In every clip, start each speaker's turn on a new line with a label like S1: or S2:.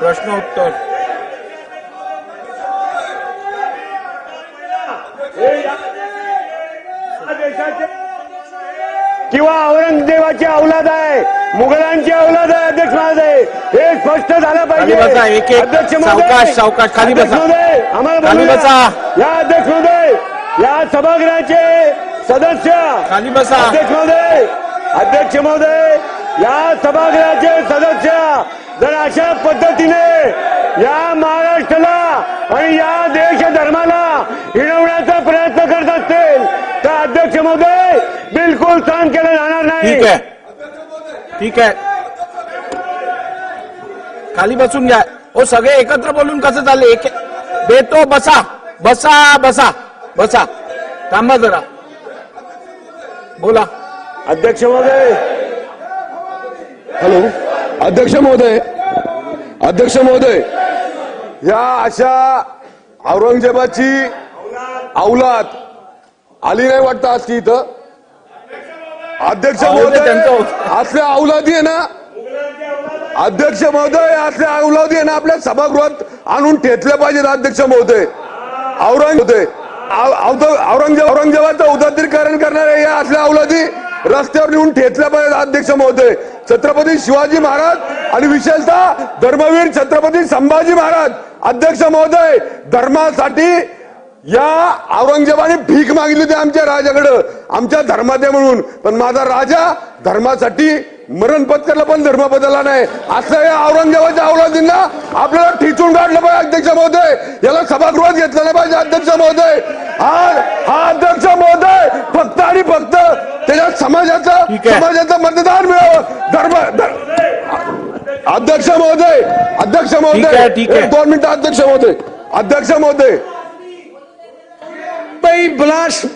S1: प्रश्नोत्तर
S2: किंवा औरंगजेबाची अवलाद आहे मुघलांची अवलाद आहे अध्यक्ष महोदय हे स्पष्ट झालं पाहिजे
S1: एक-.
S2: अध्यक्ष
S1: सावकाश, सावकाश, खाली बसा.
S2: आम्हाला. या अध्यक्ष महोदय या सभागृहाचे सदस्य
S1: खाली बसा.
S2: अध्यक्ष महोदय अध्यक्ष महोदय या सभागृहाचे सदस्य जर अशा पद्धतीने या महाराष्ट्राला आणि या देश धर्माला हिणवण्याचा प्रयत्न करत असतील तर अध्यक्ष महोदय बिलकुल सहन केलं जाणार नाही.
S1: ठीक आहे. ठीक आहे. खाली बसून घ्या. ओ सगळे एकत्र बोलून कसं चालले एक देतो बसा. बसा बसा. बसा. थांबा जरा. बोला.
S2: अध्यक्ष महोदय
S3: हॅलो? अध्यक्ष महोदय. अध्यक्ष महोदय. या अशा औरंगजेबाची अवलाद आली नाही वाटतं आज ती इथं? अध्यक्ष महोदय असल्या अवलादी आहे ना? अध्यक्ष महोदय असल्या अवलादी आहे ना? आपल्या सभागृहात आणून ठेचल्या पाहिजेत अध्यक्ष महोदय? औरंग होते औरंगजेब औरंगजेबाचं उदात्तीकरण करणाऱ्या या असल्या अवलादी रस्त्यावर नेऊन ठेचल्या पाहिजेत अध्यक्ष महोदय? छत्रपती शिवाजी महाराज आणि विशेषतः धर्मवीर छत्रपती संभाजी महाराज. अध्यक्ष महोदय धर्मासाठी या औरंगजेबाने भीक मागितली होती आमच्या राजाकडं. आमच्या धर्माते म्हणून. पण माझा राजा धर्मासाठी मरण पत्करला पण धर्म बदलला नाही. असं या औरंगजेबाच्या अवलादींना आपल्याला ठिचून काढलं पाहिजे अध्यक्ष महोदय. याला सभागृहात घेतलं नाही पाहिजे अध्यक्ष महोदय. हा हा अध्यक्ष महोदय फक्त आणि फक्त त्याच्या समाजाचं. समाजाचं मतदान मिळावं. धर्म धर- अध्यक्ष महोदय अध्यक्ष महोदय. दोन मिनिटं अध्यक्ष महोदय. अध्यक्ष महोदय.
S4: मुंबई ब्लास्ट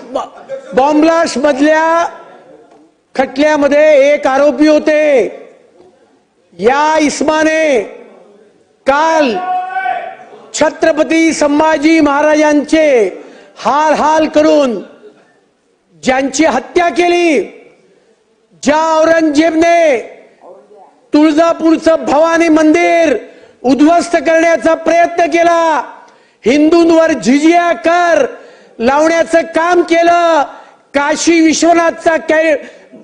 S4: बॉम्ब ब्लास्ट मधल्या खटल्यामध्ये एक आरोपी होते. या इस्माने काल छत्रपती संभाजी महाराजांचे हाल हाल करून ज्यांची हत्या केली ज्या औरंगजेबने तुळजापूरचं भवानी मंदिर उद्ध्वस्त करण्याचा प्रयत्न केला हिंदूंवर झिजिया कर लावण्याचं काम केलं काशी विश्वनाथचा कै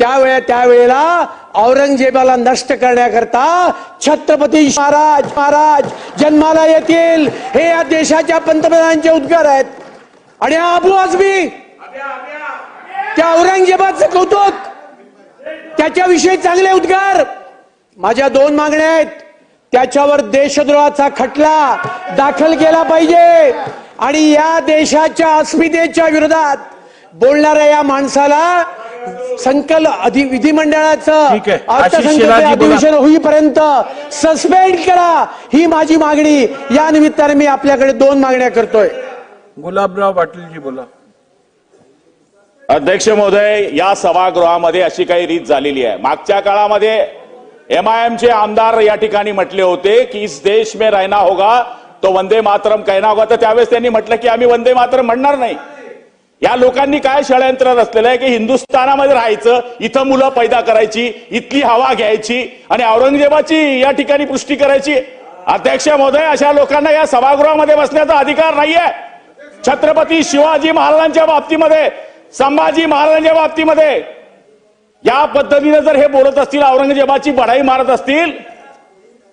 S4: त्यावेळे त्यावेळेला औरंगजेबाला नष्ट करण्याकरता छत्रपती महाराज महाराज जन्माला येतील. हे या देशाच्या पंतप्रधानांचे उद्गार आहेत. आणि हा अबू आजमी त्या औरंगजेबाचं कौतुक. त्याच्याविषयी चांगले उद्गार. माझ्या दोन मागण्या आहेत. त्याच्यावर देशद्रोहाचा खटला दाखल केला पाहिजे. आणि या देशाच्या अस्मितेच्या विरोधात बोलणाऱ्या या माणसाला संकल अधि विधिमंडळाचं. अधिवेशन होईपर्यंत सस्पेंड करा. ही माझी मागणी. या निमित्ताने मी आपल्याकडे दोन मागण्या करतोय.
S1: गुलाबराव पाटीलजी बोला.
S5: अध्यक्ष महोदय या सभागृहामध्ये अशी काही रीत झालेली आहे. मागच्या काळामध्ये एमआयएमचे आमदार या ठिकाणी म्हटले होते की इस देश में रहना होगा तो वंदे मातरम कहना होगा. तर त्यावेळेस त्यांनी म्हटलं की आम्ही वंदे मातरम म्हणणार नाही. या लोकांनी काय षडयंत्र रचलेलं आहे की हिंदुस्थानामध्ये राहायचं इथं मुलं पैदा करायची इथली हवा घ्यायची आणि औरंगजेबाची या ठिकाणी पुष्टी करायची. अध्यक्ष महोदय अशा लोकांना या सभागृहामध्ये बसण्याचा अधिकार नाहीये. छत्रपती शिवाजी महाराजांच्या बाबतीमध्ये संभाजी महाराजांच्या बाबतीमध्ये या पद्धतीने जर हे बोलत असतील औरंगजेबाची बढाई मारत असतील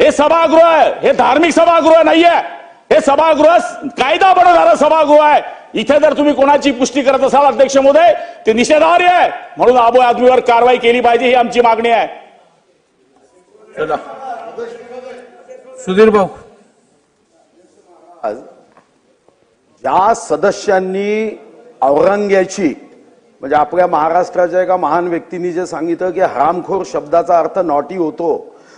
S5: हे सभागृह आहे. हे धार्मिक सभागृह नाहीये. हे सभागृह कायदा बनवणारं सभागृह आहे. इथे जर तुम्ही कोणाची पुष्टी करत असाल अध्यक्ष महोदय ते निषेधार्ह आहे. म्हणून अबो आदमीवर कारवाई केली पाहिजे ही आमची मागणी आहे.
S6: चला. सुधीर भाऊ.
S7: ज्या सदस्यांनी औरंग्याची म्हणजे आपल्या महाराष्ट्राच्या एका महान व्यक्तींनी जे सांगितलं की हरामखोर शब्दाचा अर्थ नॉटी होतो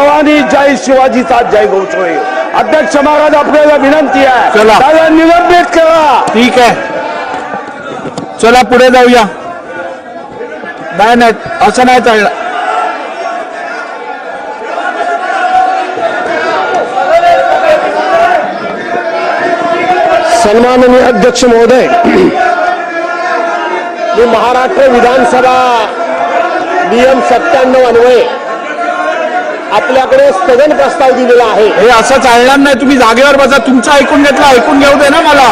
S7: भवानी जय शिवाजीचा जय घोष होईल अध्यक्ष महाराज आपल्याला विनंती आहे.
S6: चला.
S7: त्याला निलंबित करा.
S6: ठीक आहे. चला पुढे जाऊया. नाही नाही असं नाही चाललं
S8: सन्माननीय अध्यक्ष महोदय मी महाराष्ट्र विधानसभा नियम सत्त्याण्णव अन्वये आपल्याकडे स्थगन प्रस्ताव दिलेला आहे.
S6: हे असं चालणार नाही. तुम्ही जागेवर बसा. तुमचं ऐकून घेतलं. ऐकून घेऊ दे ना मला.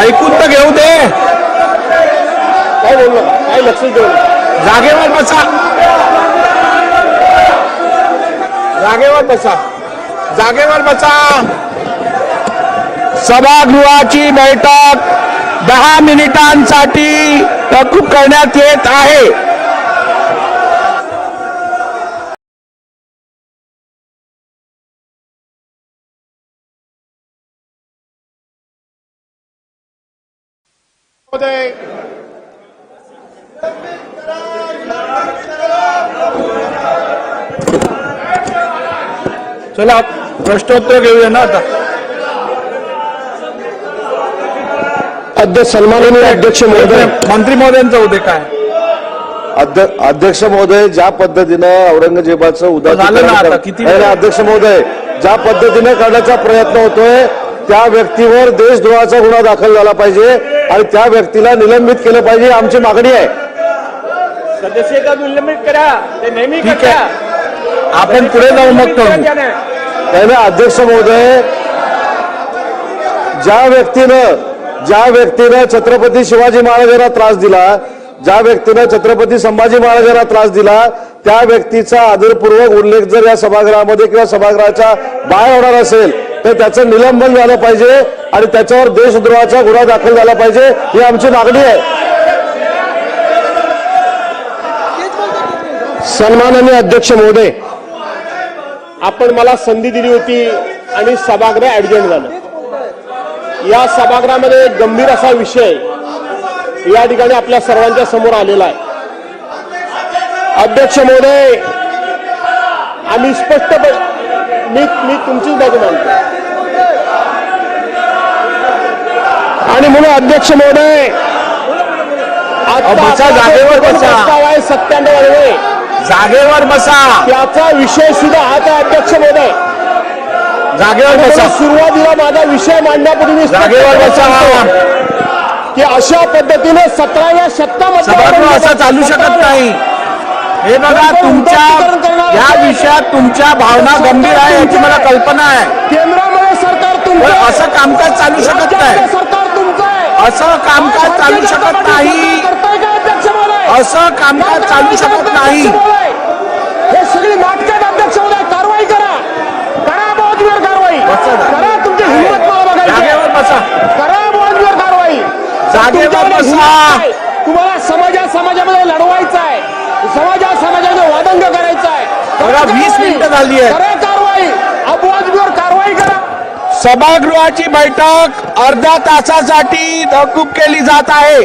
S6: ऐकून तर घेऊ दे.
S8: काय बोललो? काय लक्ष देऊ
S6: जागेवर बसा. जागेवर बसा. जागेवर बसा. सभागृहाची बैठक दहा मिनिटांसाठी तहकूब करण्यात येत आहे. चला प्रश्नोत्तर घेऊया ना आता.
S8: अध्यक्ष सन्माननीय अध्यक्ष महोदय.
S6: मंत्री महोदयांचं होते काय.
S7: अध्य- अध्यक्ष महोदय ज्या पद्धतीनं औरंगजेबाचं
S6: झालं ना आता,
S7: उदाहरण
S6: किती
S7: अध्यक्ष महोदय ज्या पद्धतीने करण्याचा प्रयत्न होतोय त्या व्यक्तीवर देशद्रोहाचा गुन्हा दाखल झाला पाहिजे. आणि त्या व्यक्तीला निलंबित केलं पाहिजे आमची मागणी आहे.
S8: सदस्य निलंबित करा. ते नेहमी
S6: ठीक आहे. आपण पुढे जाऊ मग करू.
S7: नाही, अध्यक्ष महोदय ज्या व्यक्तीनं ज्या व्यक्तीनं छत्रपती शिवाजी महाराजांना त्रास दिला ज्या व्यक्तीनं छत्रपती संभाजी महाराजांना त्रास दिला त्या व्यक्तीचा आदरपूर्वक उल्लेख जर या सभागृहामध्ये किंवा सभागृहाच्या बाहेर होणार असेल हे त्याचं निलंबन झालं पाहिजे आणि त्याच्यावर देशद्रोहाचा गुन्हा दाखल झाला पाहिजे ही आमची मागणी आहे.
S8: सन्माननीय अध्यक्ष महोदय आपण मला संधी दिली होती आणि सभागृह ऍडजंट झालं. या सभागृहामध्ये एक गंभीर असा विषय या ठिकाणी आपल्या सर्वांच्या समोर आलेला आहे. अध्यक्ष महोदय आम्ही स्पष्ट मी मी तुमचीच बाजू मानतो. आणि म्हणून अध्यक्ष महोदय
S6: बसा, जागेवर बसा.
S8: आहे सत्त्याण्णव
S6: जागेवर बसा.
S8: त्याचा विषय सुद्धा हाच आहे अध्यक्ष महोदय.
S6: जागेवर बसा.
S8: सुरुवातीला माझा विषय मांडण्यापूर्वी
S6: जागेवर बसा.
S8: की अशा पद्धतीने सतराव्या शतकामध्ये
S6: असं चालू शकत नाही. हे बघा तुमच्या
S9: या विषयात तुमच्या भावना गंभीर आहे याची मला कल्पना आहे.
S10: केंद्रामध्ये सरकार तुमचं
S9: असं कामकाज चालू शकत नाही.
S10: सरकार
S9: असं कामकाज चालू शकत नाही
S10: करताय का अध्यक्ष महोदय
S9: असं कामकाज चालू शकत नाही
S10: हे सगळी नाटक आहेत अध्यक्ष महोदय कारवाई करा करा बोधवीर कारवाई. करा तुमची हिंमत
S9: जागेवर
S10: आहे.
S9: बसा
S10: करा बोधवीर कारवाई
S9: जागेवर बसा.
S10: आहे. तुम्हाला समाजा समाजामध्ये लढवायचं आहे समाजा समाजामध्ये वादंग करायचं आहे
S9: बघा,
S10: करा
S9: 20
S10: कारवाई.
S9: मिनिटं झाली.
S10: करा कारवाई अपवादवीर कारवाई करा
S9: सभागृहाची बैठक अर्ध्या तासासाठी तहकूब केली जात आहे.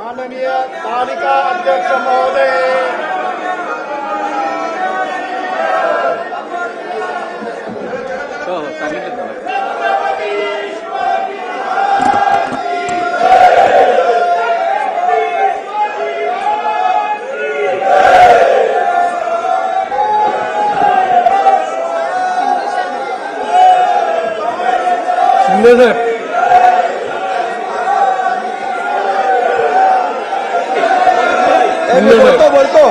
S10: माननीय तालिका अध्यक्ष महोदय
S9: शिंदे साहेब शिंदे साहेब
S11: बोलतो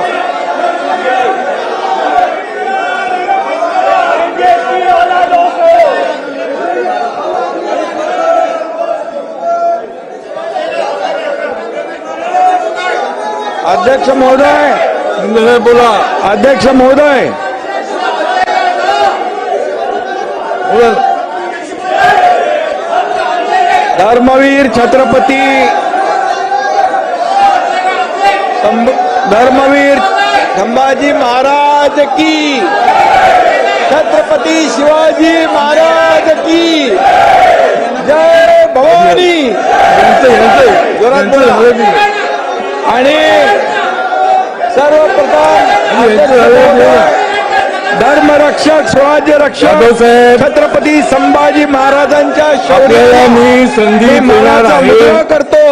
S1: अध्यक्ष महोदय.
S9: बोला.
S1: अध्यक्ष महोदय.
S9: बोला.
S1: धर्मवीर छत्रपती. धर्मवीर संभाजी महाराज की. छत्रपती शिवाजी महाराज की. जय भवानी? आणि सर्वप्रथम? धर्मरक्षक स्वराज्य रक्षक छत्रपती संभाजी महाराजांच्या
S9: मी संधी
S1: मी
S9: देणार
S1: मानाचा
S9: आहे
S1: करतो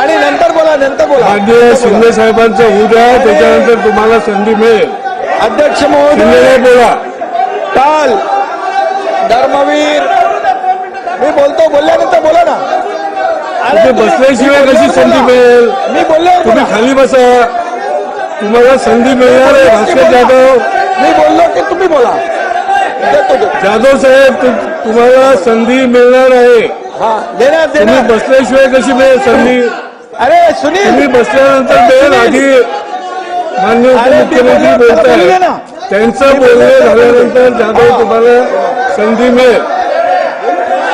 S1: आणि नंतर बोला नंतर बोला
S9: माननीय शिंदे साहेबांचं होऊ द्या त्याच्यानंतर तुम्हाला संधी मिळेल
S1: अध्यक्ष महोदय
S9: बोला
S1: काल धर्मवीर मी बोलतो बोलल्यानंतर बोला ना
S9: बसल्याशिवाय कशी संधी. मिळेल
S1: मी बोलल्यावर
S9: तुम्ही. खाली बसा तुम्हाला संधी मिळणार आहे भास्कर जाधव.
S1: मी बोललो की तुम्ही बोला.
S9: जाधव साहेब तुम्हाला संधी मिळणार आहे.
S1: हा देणार
S9: तुम्ही
S1: देणार
S9: बसल्याशिवाय कशी मिळेल संधी?
S1: अरे सुनील.
S9: तुम्ही बसल्यानंतर मिळेल आधी. मान्य
S1: अरे, ते
S9: उपमुख्यमंत्री
S1: बोलले,
S9: बोलत
S1: बोलले
S9: आहे. त्यांचं बोलणे झाल्यानंतर जाधव तुम्हाला संधी मिळेल.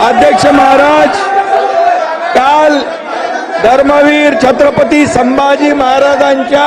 S1: अध्यक्ष महाराज काल धर्मवीर छत्रपती संभाजी महाराजांच्या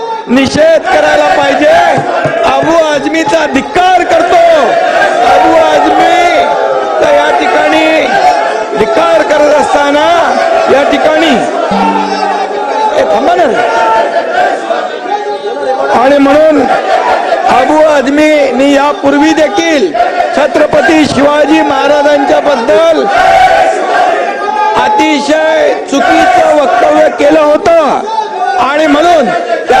S1: निषेध करायला पाहिजे. अबू आजमीचा धिक्कार करतो. अबू आजमी या ठिकाणी धिक्कार करत असताना या ठिकाणी आणि म्हणून अबू आझमीनी यापूर्वी देखील छत्रपती शिवाजी महाराजांच्या बद्दल अतिशय चुकीचं वक्तव्य केलं होतं. आणि म्हणून त्या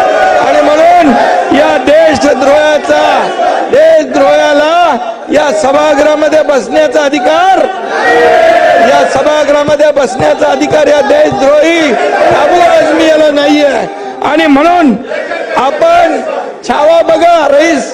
S1: आपण या देशद्रोहाचा देशद्रोहाला या सभागृहामध्ये बसण्याचा अधिकार या सभागृहामध्ये बसण्याचा अधिकार या देशद्रोही अबू आझमी याला नाहीये. आणि म्हणून आपण छावा बघा रईस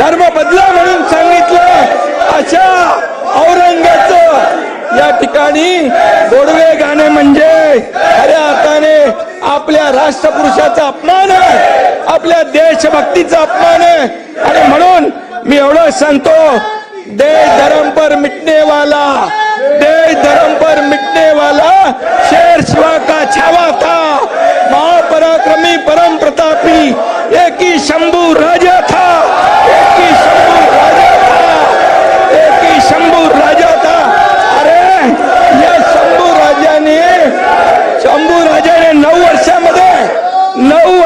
S1: धर्म बदला म्हणून सांगितलं अशा औरंगाच या ठिकाणी गोडवे गाणे म्हणजे खऱ्या अर्थाने आपल्या राष्ट्रपुरुषाचा अपमान आहे. आपल्या देशभक्तीचा अपमान आहे. आणि म्हणून मी एवढं सांगतो देश धर्म पर मिटने वाला देश धर्म पर मिटने वाला शेर शिवा का छावा था महापराक्रमी परम प्रतापी एक ही शंभू राजा था एक ही शंभू राजा था एक ही शंभू राजा था अरे या शंभू राजाने शंभू राजाने नऊ वर्षामध्ये नऊ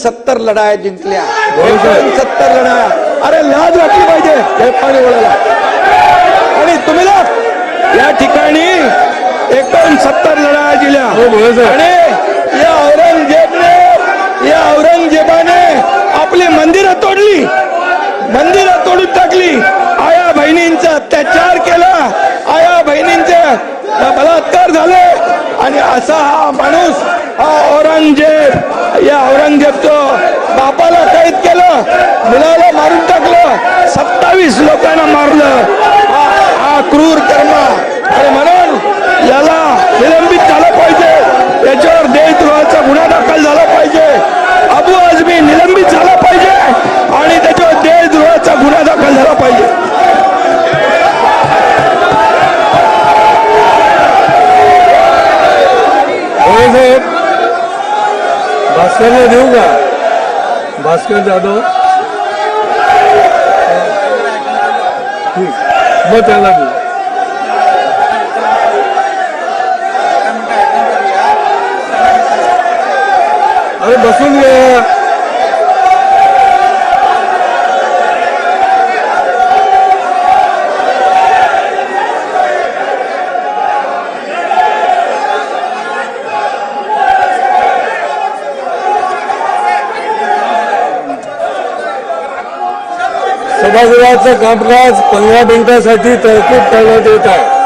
S1: एकोणसत्तर लढाया जिंकल्या. एकोणसत्तर लढाया. अरे लाज वाटली पाहिजे. हे पाणी वळायला आणि तुम्ही ना या ठिकाणी एकोणसत्तर लढाया दिल्या. आणि या औरंगजेबने या औरंगजेबाने आपली मंदिरं तोडली. मंदिरं तोडून टाकली. आया बहिणींचा अत्याचार केला. आया बहिणींचे बलात्कार झाले. आणि असा हा माणूस हा औरंगजेब या शकतो बापाला कैद केलं मुलाला मारून टाकलं सत्तावीस लोकांना मारलं. हा क्रूर कर्म. आणि म्हणून याला निलंबित झालं पाहिजे. याच्यावर देश गुन्हा दाखल झाला पाहिजे अबू आझमी निलंबित झाला पाहिजे आणि त्याच्यावर देशद्रोहाचा गुन्हा दाखल झाला पाहिजे
S9: साहेब भास्करला देऊ का भास्कर जाधव। मग त्याला देऊ अरे बसून घ्या सभागृहाचं कामकाज पंधरा मिनिटासाठी तहकूब करण्यात येत आहे.